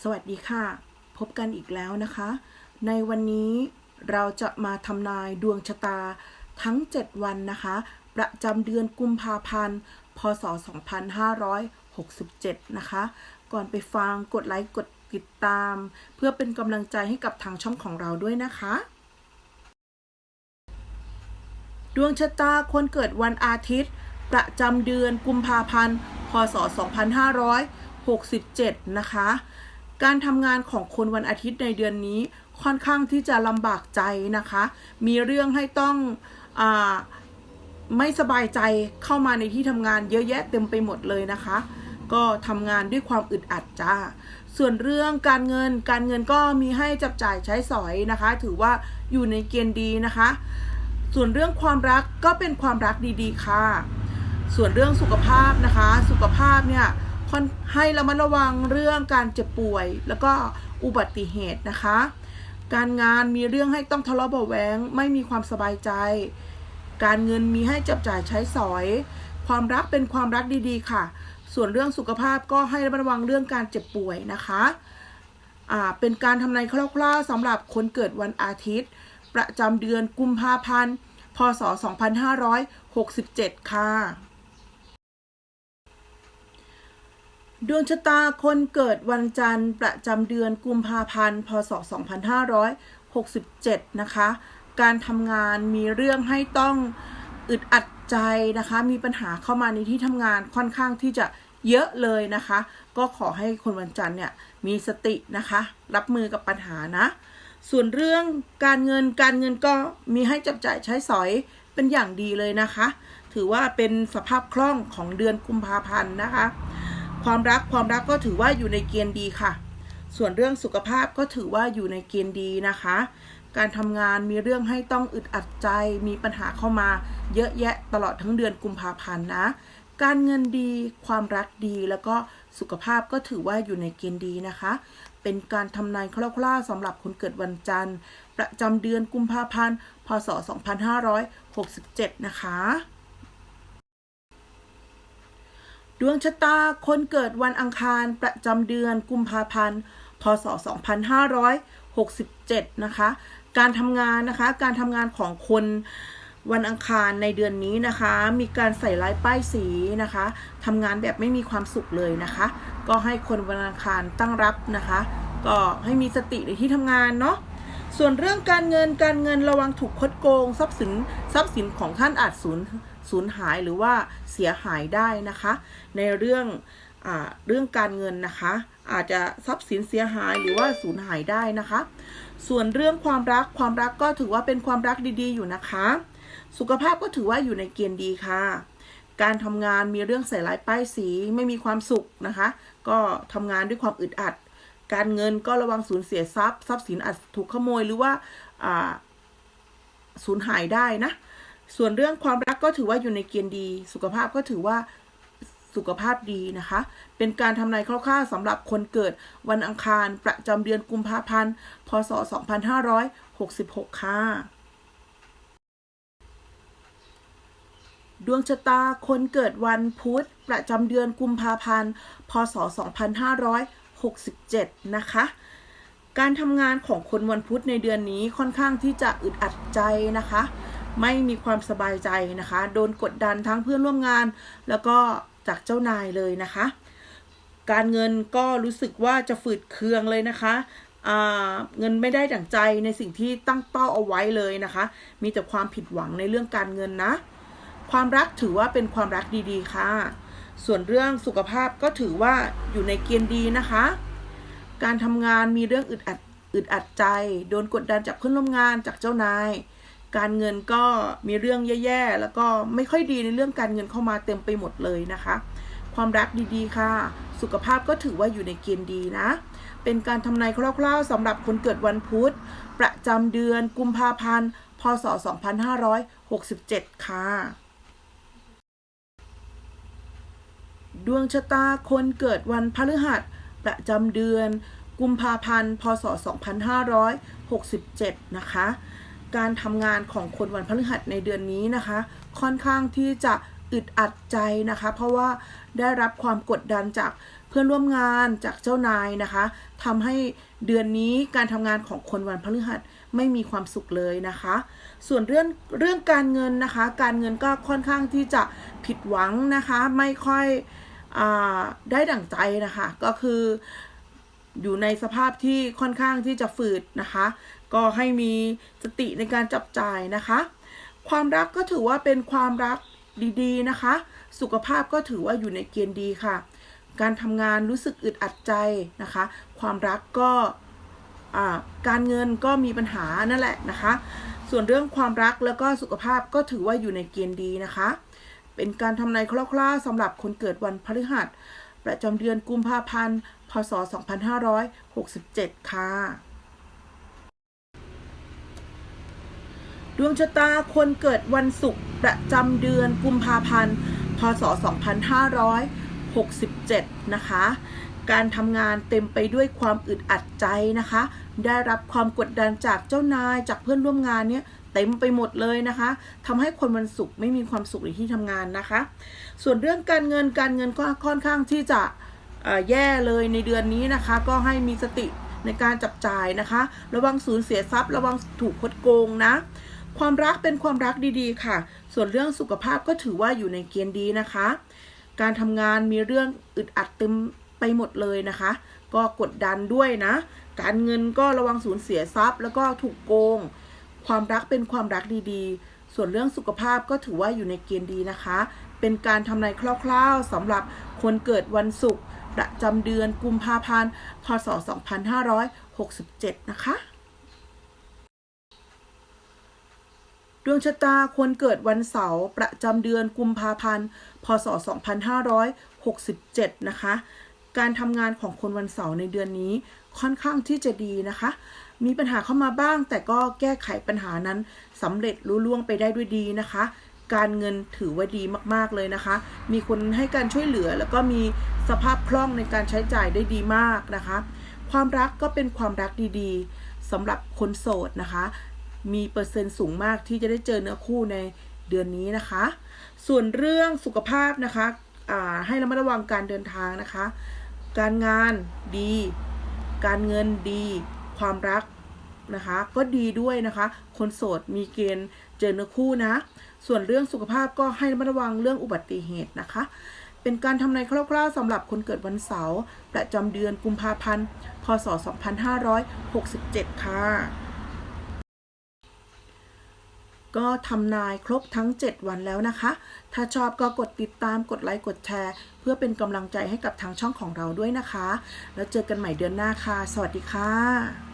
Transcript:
สวัสดีค่ะ พบกันอีกแล้วนะคะ ในวันนี้เราจะมาทำนายดวงชะตาทั้ง 7 วันนะคะ ประจำเดือนกุมภาพันธ์ พศ 2567 นะคะ ก่อนไปฟังกดไลค์กดติดตาม เพื่อเป็นกำลังใจให้กับทางช่องของเราด้วยนะคะ ดวงชะตาคนเกิดวันอาทิตย์ ประจำเดือนกุมภาพันธ์ พศ 2567 นะคะ การทำงานของคนวันอาทิตย์ในเดือนนี้ค่อนข้างที่จะลำบากใจนะคะ มีเรื่องให้ต้องอไม่สบายใจเข้ามาในที่ทำงานเยอะแยะเต็มไปหมดเลยนะคะ ก็ทำงานด้วยความอึดอัดจ้า ส่วนเรื่องการเงิน การเงินก็มีให้จับจ่ายใช้สอยนะคะ ถือว่าอยู่ในเกณฑ์ดีนะคะ ส่วนเรื่องความรักก็เป็นความรักดีๆค่ะ ส่วนเรื่องสุขภาพนะคะ สุขภาพเนี่ย ค่อนให้ระมัดระวังเรื่องการเจ็บป่วย แล้วก็อุบัติเหตุนะคะ การงานมีเรื่องให้ต้องทะเลาะเบาะแวงไม่มีความสบายใจ การเงินมีให้จับจ่ายใช้สอย ความรักเป็นความรักดีๆ ค่ะ ส่วนเรื่องสุขภาพก็ให้ระมัดระวังเรื่องการเจ็บป่วยนะคะอ่าเป็นการทำนายคร่าวๆสำหรับคนเกิดวันอาทิตย์ ประจำเดือนกุมภาพันธ์พศ 2567 ค่ะ ดวงชะตาคนเกิดวันจันทร์ประจำเดือนกุมภาพันธ์ พศ 2567 นะคะ การทำงานมีเรื่องให้ต้องอึดอัดใจนะคะ มีปัญหาเข้ามาในที่ทำงานค่อนข้างที่จะเยอะเลยนะคะ ก็ขอให้คนวันจันทร์เนี่ยมีสตินะคะ รับมือกับปัญหานะ ส่วนเรื่องการเงินการเงินก็มีให้จับจ่ายใช้สอยเป็นอย่างดีเลยนะคะ ถือว่าเป็นสภาพคล่องของเดือนกุมภาพันธ์นะคะ ความรักความรักก็ถือว่าอยู่ในเกณฑ์ดีค่ะ ส่วนเรื่องสุขภาพก็ถือว่าอยู่ในเกณฑ์ดีนะคะ การทำงานมีเรื่องให้ต้องอึดอัดใจ มีปัญหาเข้ามา เยอะแยะตลอดทั้งเดือนกุมภาพันธ์นะ การเงินดีความรักดีแล้วก็สุขภาพก็ถือว่าอยู่ในเกณฑ์ดีนะคะ เป็นการทำนายคร่าวๆสำหรับคนเกิดวันจันทร์ ประจำเดือนกุมภาพันธ์ พศ 2567 นะคะ ดวงชะตาคนเกิดวันอังคารประจำเดือนกุมภาพันธ์ พศ 2567 นะคะ การทำงานนะคะ การทำงานของคนวันอังคารในเดือนนี้นะคะ มีการใส่ลายป้ายสีนะคะทำงานแบบไม่มีความสุขเลยนะคะ ก็ให้คนวันอังคารตั้งรับนะคะ ก็ให้มีสติในที่ทำงานเนาะ ส่วนเรื่องการเงินการเงินระวังถูกคดโกงทรัพย์สินทรัพย์สินของท่านอาจสูญสูญหายหรือว่าเสียหายได้นะคะ ในเรื่องอเรื่องการเงินนะคะ อาจจะทรัพย์สินเสียหายหรือว่าสูญหายได้นะคะ ส่วนเรื่องความรักความรักก็ถือว่าเป็นความรักดีๆอยู่นะคะ สุขภาพก็ถือว่าอยู่ในเกณฑ์ดีค่ะ การทำงานมีเรื่องใส่ร้ายป้ายสีไม่มีความสุขนะคะ ก็ทำงานด้วยความอึดอัด การเงินก็ระวังสูญเสียทรัพย์ ทรัพย์สินอาจถูกขโมยหรือว่าสูญหายได้นะ ส่วนเรื่องความรักก็ถือว่าอยู่ในเกณฑ์ดี สุขภาพก็ถือว่าสุขภาพดีนะคะ เป็นการทำนายคร่าวๆสำหรับคนเกิดวันอังคารประจำเดือนกุมภาพันธ์ พศ 2566 ค่ะ ดวงชะตาคนเกิดวันพุธ ประจำเดือนกุมภาพันธ์ พศ 2567 นะคะ การทำงานของคนวันพุธในเดือนนี้ค่อนข้างที่จะอึดอัดใจนะคะ ไม่มีความสบายใจนะคะ โดนกดดันทั้งเพื่อนร่วมงาน แล้วก็จากเจ้านายเลยนะคะ การเงินก็รู้สึกว่าจะฝืดเคืองเลยนะคะเงินไม่ได้ดั่งใจในสิ่งที่ตั้งเป้าเอาไว้เลยนะคะ มีแต่ความผิดหวังในเรื่องการเงินนะ ความรักถือว่าเป็นความรักดีๆค่ะ ส่วนเรื่องสุขภาพก็ถือว่าอยู่ในเกณฑ์ดีนะคะ การทำงานมีเรื่องอึดอัดอึดอัดใจ โดนกดดันจากเพื่อนร่วมงานจากเจ้านาย การเงินก็มีเรื่องแย่ๆ แล้วก็ไม่ค่อยดีในเรื่องการเงินเข้ามาเต็มไปหมดเลยนะคะ ความรักดีๆ ค่ะ สุขภาพก็ถือว่าอยู่ในเกณฑ์ดีนะ เป็นการทำนายคร่าวๆสำหรับคนเกิดวันพุธ ประจำเดือนกุมภาพันธ์ พศ 2567 ค่ะ ดวงชะตาคนเกิดวันพฤหัส ประจำเดือน กุมภาพันธ์ พศ 2567 นะคะ การทำงานของคนวันพฤหัสในเดือนนี้นะคะ ค่อนข้างที่จะอึดอัดใจนะคะ เพราะว่าได้รับความกดดันจากเพื่อนร่วมงานจากเจ้านายนะคะทำให้เดือนนี้การทำงานของคนวันพฤหัสไม่มีความสุขเลยนะคะ ส่วนเรื่องเรื่องการเงินนะคะ การเงินก็ค่อนข้างที่จะผิดหวังนะคะ ไม่ค่อย ได้ดั่งใจนะคะ ก็คืออยู่ในสภาพที่ค่อนข้างที่จะฝืดนะคะ ก็ให้มีสติในการจับจ่ายนะคะ ความรักก็ถือว่าเป็นความรักดีๆนะคะ สุขภาพก็ถือว่าอยู่ในเกณฑ์ดีค่ะ การทำงานรู้สึกอึดอัดใจนะคะ ความรักก็การเงินก็มีปัญหานั่นแหละนะคะ ส่วนเรื่องความรักแล้วก็สุขภาพก็ถือว่าอยู่ในเกณฑ์ดีนะคะ เป็นการทำนายคร่าวๆสำหรับคนเกิดวันพฤหัส ประจำเดือนกุมภาพันธ์ พศ 2567 ค่ะ ดวงชะตาคนเกิดวันศุกร์ประจำเดือนกุมภาพันธ์ พศ 2567 นะคะ การทำงานเต็มไปด้วยความอึดอัดใจนะคะ ได้รับความกดดันจากเจ้านายจากเพื่อนร่วมงานเนี่ย เต็มไปหมดเลยนะคะทำให้คนวันศุกร์ไม่มีความสุขในที่ทำงานนะคะ ส่วนเรื่องการเงินการเงินก็ค่อนข้างที่จะแย่เลยในเดือนนี้นะคะ ก็ให้มีสติในการจับจ่ายนะคะ ระวังสูญเสียทรัพย์ ระวังถูกคดโกงนะ ความรักเป็นความรักดีๆ ค่ะ ส่วนเรื่องสุขภาพก็ถือว่าอยู่ในเกณฑ์ดีนะคะ การทำงานมีเรื่องอึดอัดเต็มไปหมดเลยนะคะ ก็กดดันด้วยนะ การเงินก็ระวังสูญเสียทรัพย์ แล้วก็ถูกโกง ความรักเป็นความรักดีๆ ส่วนเรื่องสุขภาพก็ถือว่าอยู่ในเกณฑ์ดีนะคะ เป็นการทำนายคร่าวๆสำหรับคนเกิดวันศุกร์ประจำเดือนกุมภาพันธ์พศ 2567 นะคะ ดวงชะตาคนเกิดวันเสาร์ประจำเดือนกุมภาพันธ์ พศ 2567 นะคะ การทำงานของคนวันเสาร์ในเดือนนี้ค่อนข้างที่จะดีนะคะ มีปัญหาเข้ามาบ้าง แต่ก็แก้ไขปัญหานั้นสำเร็จลุล่วงไปได้ด้วยดีนะคะ การเงินถือว่าดีมากๆเลยนะคะ มีคนให้การช่วยเหลือ แล้วก็มีสภาพคล่องในการใช้จ่ายได้ดีมากนะคะ ความรักก็เป็นความรักดีๆสำหรับคนโสดนะคะ มีเปอร์เซ็นต์สูงมากที่จะได้เจอเนื้อคู่ในเดือนนี้นะคะ ส่วนเรื่องสุขภาพนะคะให้ระมัดระวังการเดินทางนะคะ การงานดี การเงินดี ความรัก นะคะ ก็ดีด้วยนะคะ คนโสดมีเกณฑ์เจอเนื้อคู่นะ ส่วนเรื่องสุขภาพก็ให้ระมัดระวังเรื่องอุบัติเหตุนะคะ เป็นการทำนายคร่าวๆสำหรับคนเกิดวันเสาร์ประจำเดือนกุมภาพันธ์ พศ 2567 ค่ะก็ทำนายครบทั้ง 7 วันแล้วนะคะ ถ้าชอบก็กดติดตาม กดไลค์ กดแชร์ เพื่อเป็นกำลังใจให้กับทางช่องของเราด้วยนะคะ แล้วเจอกันใหม่เดือนหน้าค่ะ สวัสดีค่ะ